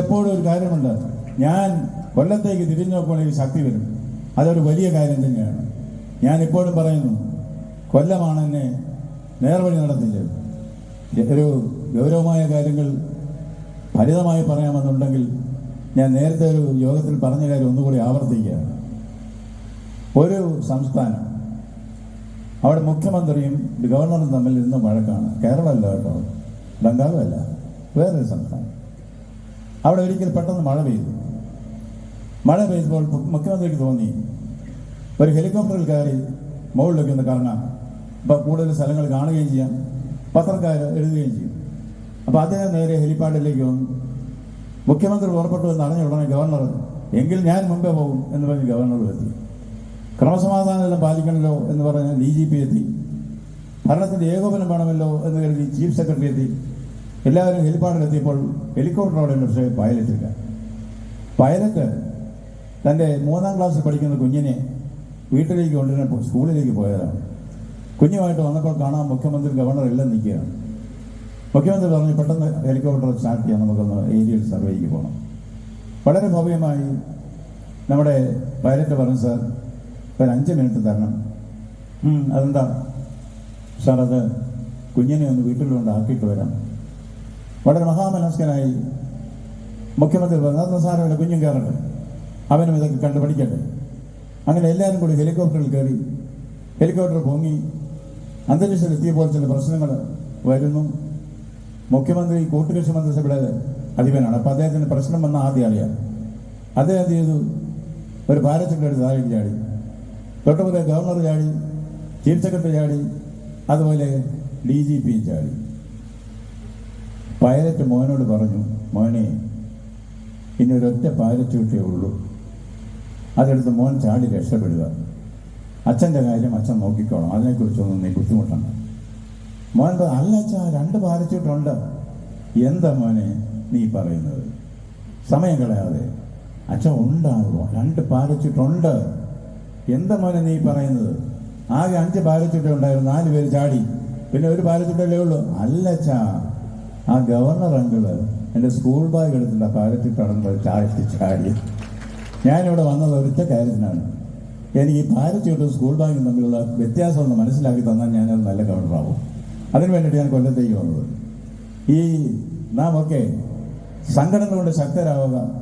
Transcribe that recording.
എപ്പോഴും ഒരു കാര്യമുണ്ട്. ഞാൻ കൊല്ലത്തേക്ക് തിരിഞ്ഞു നോക്കുമ്പോൾ എനിക്ക് ശക്തി വരും. അതൊരു വലിയ കാര്യം തന്നെയാണ്. ഞാൻ ഇപ്പോഴും പറയുന്നു കൊല്ലമാണ് എന്നെ നേർവഴി നടത്തിയത്. ഒരു ഗൗരവമായ കാര്യങ്ങൾ ഫലിതമായി പറയാമെന്നുണ്ടെങ്കിൽ ഞാൻ നേരത്തെ ഒരു യോഗത്തിൽ പറഞ്ഞ കാര്യം ഒന്നുകൂടി ആവർത്തിക്കുകയാണ്. ഒരു സംസ്ഥാനം അവിടെ മുഖ്യമന്ത്രിയും ഗവർണറും തമ്മിൽ ഇന്ന് വഴക്കാണ്. കേരളമല്ല കേട്ടോ ബംഗാളുമല്ല വേറൊരു സംസ്ഥാനം. അവിടെ ഒരിക്കൽ പെട്ടെന്ന് മഴ പെയ്തു. മഴ പെയ്തപ്പോൾ മുഖ്യമന്ത്രിക്ക് തോന്നി. ഒരു ഹെലികോപ്റ്ററിൽ കയറി മുകളിലേക്ക് ഒന്ന് കറങ്ങാം. അപ്പോൾ കൂടുതൽ സ്ഥലങ്ങൾ കാണുകയും ചെയ്യാം. പത്രക്കാർ എഴുതുകയും ചെയ്യും. അപ്പോൾ അദ്ദേഹം നേരെ ഹെലിപ്പാഡിലേക്ക് വന്നു. മുഖ്യമന്ത്രി പുറപ്പെട്ടു എന്ന് അറിഞ്ഞ ഉടനെ ഗവർണർ എങ്കിൽ ഞാൻ മുമ്പേ പോകും എന്ന് പറഞ്ഞ് ഗവർണർ എത്തി ക്രമസമാധാനം പാലിക്കണമല്ലോ എന്ന് പറഞ്ഞ് ഡി ജി പി എത്തി. ഭരണത്തിന്റെ ഏകോപനം വേണമല്ലോ എന്ന് കരുതി ചീഫ് സെക്രട്ടറി എത്തി. എല്ലാവരും ഹെലിപ്പാഡിലെത്തിയപ്പോൾ ഉണ്ട് പക്ഷേ പൈലറ്റില്ല പൈലറ്റ് തന്റെ മൂന്നാം ക്ലാസ്സിൽ പഠിക്കുന്ന കുഞ്ഞിനെ വീട്ടിലേക്ക് കൊണ്ടുവരാൻ സ്കൂളിലേക്ക് പോയതാണ്. കുഞ്ഞുമായിട്ട് വന്നപ്പോൾ കാണാൻ മുഖ്യമന്ത്രി ഗവർണർ എല്ലാം നിൽക്കുകയാണ്. മുഖ്യമന്ത്രി പറഞ്ഞു പെട്ടെന്ന് ഹെലികോപ്റ്റർ സ്റ്റാർട്ട് ചെയ്യാം നമുക്കൊന്ന് ഏരിയയിൽ സർവേക്ക് പോകണം. വളരെ ഭവ്യമായി നമ്മുടെ പൈലറ്റ് പറഞ്ഞു സാർ ഒരു അഞ്ച് മിനിറ്റ് തരണം. അതെന്താ? സാർ അത് കുഞ്ഞിനെ ഒന്ന് വീട്ടിൽ കൊണ്ട് ആക്കിയിട്ട് വരാം. വളരെ മഹാമനസ്കനായി മുഖ്യമന്ത്രി പറഞ്ഞു അതൊന്നും കുഞ്ഞും കയറട്ടെ. അവനും ഇതൊക്കെ കണ്ടു പഠിക്കട്ടെ. അങ്ങനെ എല്ലാവരും കൂടി ഹെലികോപ്റ്ററിൽ കയറി ഹെലികോപ്റ്റർ പൊങ്ങി അന്തരീക്ഷത്തിൽ എത്തിയപ്പോൾ ചില പ്രശ്നങ്ങൾ വരുന്നു. മുഖ്യമന്ത്രി കൂട്ടുകക്ഷി മന്ത്രിസഭയുടെ അധിപനാണ്. അപ്പോൾ അദ്ദേഹത്തിന് പ്രശ്നം വന്ന ആദ്യം അറിയാം. അദ്ദേഹം ചെയ്തു? ഒരു ഭാരത് എടുത്ത് താഴേക്ക് ചാടി. തൊട്ടുപുറേ ഗവർണർ ചാടി ചീഫ് സെക്രട്ടറി ചാടി അതുപോലെ ഡി ജി പി ചാടി. പൈലറ്റ് മോനോട് പറഞ്ഞു മോനെ ഇനി ഒരൊറ്റ പൈലറ്റ് കിട്ടിയേ ഉള്ളൂ. അതെടുത്ത് മോൻ ചാടി രക്ഷപ്പെടുക. അച്ഛന്റെ കാര്യം അച്ഛൻ നോക്കിക്കോളാം. അതിനെക്കുറിച്ചൊന്നും നീ ബുദ്ധിമുട്ടണ്ട. മോൻ അല്ല അച്ഛാ രണ്ട് പാലിച്ചിട്ടുണ്ട് എന്താ മോനെ നീ പറയുന്നത്? സമയം കളയാതെ. അച്ഛൻ ഉണ്ടാകുമോ? രണ്ട് പാലിച്ചിട്ടുണ്ട് എന്താ മോനെ നീ പറയുന്നത്? ആകെ അഞ്ച് പാലിച്ചിട്ടുണ്ടായിരുന്നു നാല് പേര് ചാടി. പിന്നെ ഒരു പാലിച്ചിട്ടല്ലേ ഉള്ളൂ? അല്ല അച്ഛാ ആ ഗവർണർ അങ്കിൾ എന്റെ സ്കൂൾ ബാഗ് എടുത്തിട്ട് ആ പാരച്ചൂട്ടാണെന്ന് ചാടി ചാടി. ഞാനിവിടെ വന്നത് ഒരൊറ്റ കാര്യത്തിനാണ്. എനിക്ക് ഈ പാരച്യൂട്ടും സ്കൂൾ ബാഗും തമ്മിലുള്ള വ്യത്യാസം ഒന്ന് മനസ്സിലാക്കി തന്നാൽ ഞാനത് നല്ല ഗവർണറാവും. അതിനു വേണ്ടിയിട്ട് ഞാൻ കൊല്ലത്തേക്ക് വന്നത്. ഈ നാം ഒക്കെ സംഘടന കൊണ്ട് ശക്തരാവുക